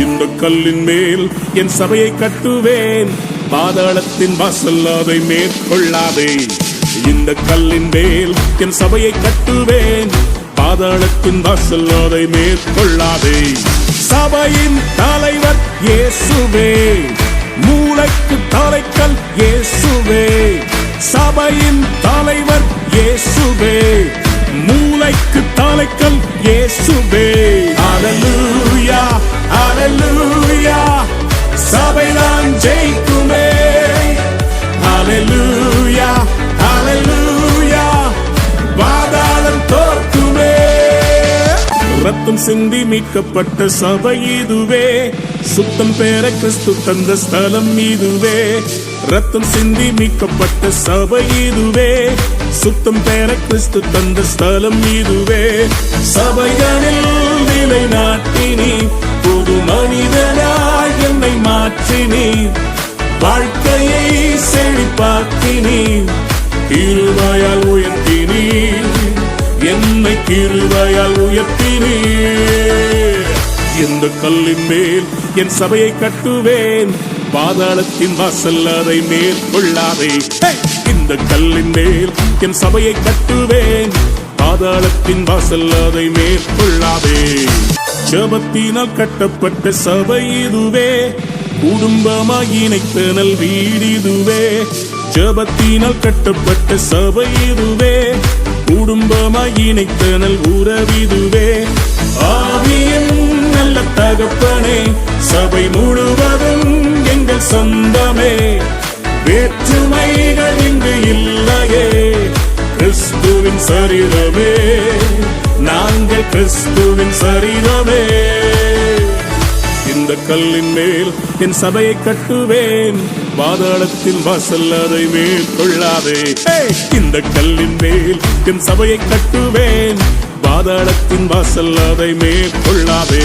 இந்த கல்லின் மேல் என் சபையை கட்டுவேன். பாதாளத்தின் வாசல் அதை மேற்கொள்ளாதே. இந்த கல்லின் மேல் என் சபையை கட்டுவேன். பாதாளத்தின் வாசல் அதை மேற்கொள்ளாதே. சபையின் தலைவர் இயேசுவே. மூளைக்கு தலைக்கல் இயேசுவே. சபையின் தலைவர் இயேசுவே. மூளைக்கு தலைக்கல் இயேசுவே. ரத்தம் சிந்தி மீட்கப்பட்ட சபை இதுவே. சுத்தம் பெற கிறிஸ்து தந்த ஸ்தலம் இதுவே. ரத்தம் சிந்தி மீட்கப்பட்ட சபை இதுவே. சுத்தம் பெற கிறிஸ்து தந்த ஸ்தலம் இதுவே. சபைகளில் நிலை நாட்டினி புது மனிதனாய் என்னை மாற்றினி. வாழ்க்கையை செழிப்பாக்கினி. இருவாயால் கிருபையால் உயர்த்தினே இந்த கல்லின் மேல் என் சபையை கட்டுவேன். பாதாளத்தின் வாசல் அதை மேற்கொள்ளாதே ஹே! இந்த கல்லின் மேல் என் சபையை கட்டுவேன். பாதாளத்தின் வாசல் அதை மேற்கொள்ளாதே ஜபத்தினால் கட்டப்பட்ட சபை இதுவே. குடும்பமாய் வீடு இதுவே. ஜபத்தினால் கட்டப்பட்ட சபை இதுவே. குடும்பமாய் இணைத்தனல் உறவிதுவே ஆவியின் நல்ல தகப்பனே சபை முழுவதும் எங்கள் சொந்தமே. வேற்றுமைகள் இங்கு இல்லையே கிறிஸ்துவின் சரீரமே நாங்கள் கிறிஸ்துவின் சரீரமே இந்த கல்லின் மேல் என் சபையை கட்டுவேன். பாதாளத்தின் வாசல் அதை மேற்கொள்ளாதே இந்த கல்லின் மேல் என் சபையை கட்டுவேன். பாதாளத்தின் வாசல் அதை மேற்கொள்ளாதே.